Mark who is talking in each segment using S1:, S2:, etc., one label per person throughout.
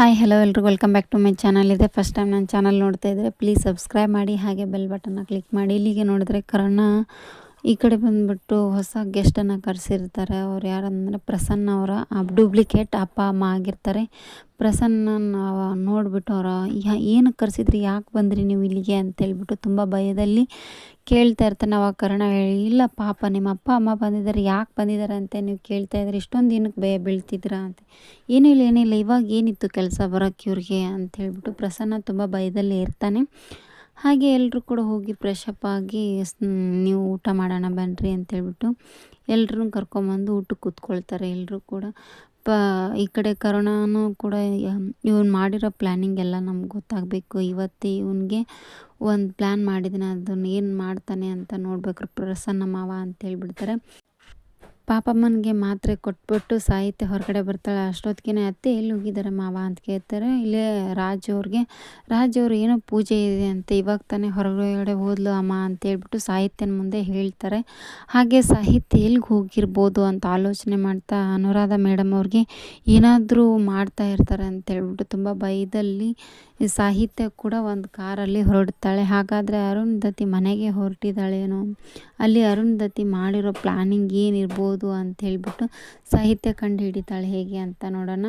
S1: Hi hello ಎಲ್ರಿಗೂ. Welcome back to my channel ಇದೆ first time ನನ್ನ ಚಾನಲ್ ನೋಡ್ತಾ ಇದ್ದರೆ ಪ್ಲೀಸ್ ಸಬ್ಸ್ಕ್ರೈಬ್ ಮಾಡಿ, ಹಾಗೆ ಬೆಲ್ ಬಟನ್ನ ಕ್ಲಿಕ್ ಮಾಡಿ. ಇಲ್ಲಿಗೆ ನೋಡಿದ್ರೆ ಕರ್ಣ ಈ ಕಡೆ ಬಂದ್ಬಿಟ್ಟು ಹೊಸ ಗೆಸ್ಟನ್ನು ಕರೆಸಿರ್ತಾರೆ. ಅವ್ರು ಯಾರಂದರೆ ಪ್ರಸನ್ನ ಅವರ ಡೂಪ್ಲಿಕೇಟ್ ಅಪ್ಪ, ಅಮ್ಮ ಆಗಿರ್ತಾರೆ. ಪ್ರಸನ್ನ ನೋಡಿಬಿಟ್ಟು ಅವರ ಏನಕ್ಕೆ ಕರೆಸಿದ್ರಿ? ಯಾಕೆ ಬಂದ್ರಿ ನೀವು ಇಲ್ಲಿಗೆ? ಅಂತೇಳ್ಬಿಟ್ಟು ತುಂಬ ಭಯದಲ್ಲಿ ಕೇಳ್ತಾ ಇರ್ತಾನೆ ಅವಾಗ ಕರ್ಣ ಹೇಳಿ, ಇಲ್ಲ ಪಾಪ, ನಿಮ್ಮ ಅಪ್ಪ, ಅಮ್ಮ ಬಂದಿದ್ದಾರೆ. ಯಾಕೆ ಬಂದಿದ್ದಾರೆ ಅಂತ ನೀವು ಕೇಳ್ತಾ ಇದ್ರೆ? ಇಷ್ಟೊಂದು ಏನಕ್ಕೆ ಭಯ ಬೀಳ್ತಿದ್ದೀರಾ? ಅಂತ. ಏನಿಲ್ಲ ಏನಿಲ್ಲ ಇವಾಗ ಏನಿತ್ತು ಕೆಲಸ ಬರೋಕ್ಕೆ ಇವ್ರಿಗೆ? ಅಂತ ಹೇಳ್ಬಿಟ್ಟು ಪ್ರಸನ್ನ ತುಂಬ ಭಯದಲ್ಲಿ ಇರ್ತಾನೆ. ಹಾಗೆ ಎಲ್ಲರೂ ಕೂಡ ಹೋಗಿ ಫ್ರೆಶ್ ಅಪ್ ಆಗಿ ನೀವು ಊಟ ಮಾಡೋಣ ಬನ್ನಿರಿ ಅಂತೇಳ್ಬಿಟ್ಟು ಎಲ್ಲರೂ ಕರ್ಕೊಂಬಂದು ಊಟಕ್ಕೆ ಕೂತ್ಕೊಳ್ತಾರೆ ಎಲ್ಲರೂ ಕೂಡ. ಪ, ಈ ಕಡೆ ಕರೋನಾನು ಕೂಡ ಇವನು ಮಾಡಿರೋ ಪ್ಲ್ಯಾನಿಂಗ್ ಎಲ್ಲ ನಮ್ಗೆ ಗೊತ್ತಾಗಬೇಕು. ಇವತ್ತು ಇವನಿಗೆ ಒಂದು ಪ್ಲ್ಯಾನ್ ಮಾಡಿದ್ದೀನಿ ಅದನ್ನು ಏನು ಮಾಡ್ತಾನೆ ಅಂತ ನೋಡ್ಬೇಕು ಪ್ರಸನ್ನ ಮಾವ ಅಂತೇಳ್ಬಿಡ್ತಾರೆ. ಪಾಪಮ್ಮನಿಗೆ ಮಾತ್ರೆ ಕೊಟ್ಬಿಟ್ಟು ಸಾಹಿತ್ಯ ಹೊರಗಡೆ ಬರ್ತಾಳೆ. ಅಷ್ಟೊತ್ತಿಗೆ ಅತ್ತೆ ಎಲ್ಲಿ ಹೋಗಿದ್ದಾರೆ ಮಾವ ಅಂತ ಕೇಳ್ತಾರೆ. ಇಲ್ಲೇ ರಾಜ್ ಅವ್ರಿಗೆ, ರಾಜ್ ಅವ್ರು ಏನೋ ಪೂಜೆ ಇದೆ ಅಂತ, ಇವಾಗ ತಾನೇ ಹೊರಗಡೆ ಹೋದ್ಲು ಅಮ್ಮ ಅಂತ ಹೇಳ್ಬಿಟ್ಟು ಸಾಹಿತ್ಯನ ಮುಂದೆ ಹೇಳ್ತಾರೆ. ಹಾಗೆ ಸಾಹಿತ್ಯ ಎಲ್ಲಿಗೆ ಹೋಗಿರ್ಬೋದು ಅಂತ ಆಲೋಚನೆ ಮಾಡ್ತಾ ಅನುರಾಧ ಮೇಡಮ್ ಅವ್ರಿಗೆ ಏನಾದರೂ ಮಾಡ್ತಾ ಇರ್ತಾರೆ ಅಂತ ಹೇಳ್ಬಿಟ್ಟು ತುಂಬ ಭಯದಲ್ಲಿ ಸಾಹಿತ್ಯ ಕೂಡ ಒಂದು ಕಾರಲ್ಲಿ ಹೊರಡ್ತಾಳೆ. ಹಾಗಾದರೆ ಅರುಂಧತಿ ಮನೆಗೆ ಹೊರಟಿದ್ದಾಳೇನೋ ಅಲ್ಲಿ ಅರುಂಧತಿ ಮಾಡಿರೋ ಪ್ಲ್ಯಾನಿಂಗ್ ಏನಿರ್ಬೋದು? ಅಂತ ಹೇಳ್ಬಿಟ್ಟು ಸಾಹಿತ್ಯ ಕಂಡು ಹಿಡಿತಾಳೆ ಹೇಗೆ ಅಂತ ನೋಡೋಣ.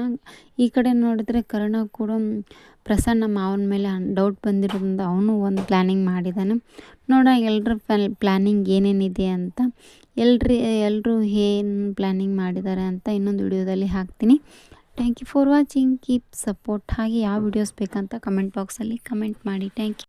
S1: ಈ ಕಡೆ ನೋಡಿದ್ರೆ ಕರ್ಣ ಕೂಡ ಪ್ರಸನ್ನ ಮಾವನ ಮೇಲೆ ಡೌಟ್ ಬಂದಿರೋದ್ರಿಂದ ಅವನು ಒಂದು ಪ್ಲ್ಯಾನಿಂಗ್ ಮಾಡಿದ್ದಾನೆ ನೋಡೋಣ ಎಲ್ಲರ ಪ್ಲ್ಯಾನಿಂಗ್ ಏನೇನಿದೆ ಅಂತ. ಎಲ್ರಿ ಎಲ್ಲರೂ ಏನು ಪ್ಲ್ಯಾನಿಂಗ್ ಮಾಡಿದ್ದಾರೆ ಅಂತ ಇನ್ನೊಂದು ವಿಡಿಯೋದಲ್ಲಿ ಹಾಕ್ತೀನಿ. Thank you for watching keep support ಹಾಗೆ ಯಾವ ವಿಡಿಯೋಸ್ ಬೇಕಂತ ಕಮೆಂಟ್ ಬಾಕ್ಸಲ್ಲಿ ಕಮೆಂಟ್ ಮಾಡಿ. Thank you